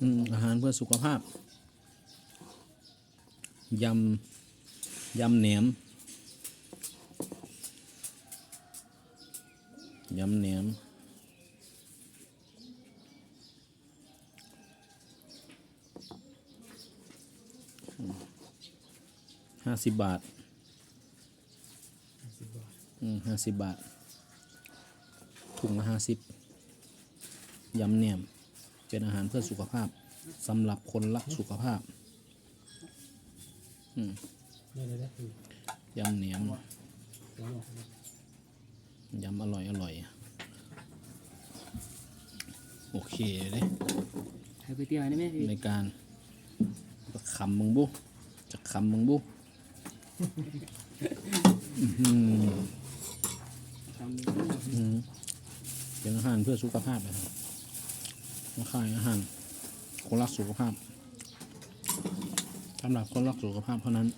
อืมอาหารเพื่อสุขภาพยำยำแหนมยำแหนมห้าสิบบาทอืมห้าสิบบาท ถุงละห้าสิบยำแหนม เป็นอาหารเพื่อสุขภาพสำหรับคนรักสุขภาพอืมนี่เลยนะคือยำแหนมหัวหนอกนะยำอร่อยอร่อย โอเคเลยใครไปเที่ยวได้ไหมพี่ในการจะคำมึงบุจะคำมึงบุอื้อหือทำดีอืมเป็นอาหารเพื่อสุขภาพนะครับ มาขายอาหารคนรักสุขภาพสำหรับคนรักสุขภาพเท่านั้น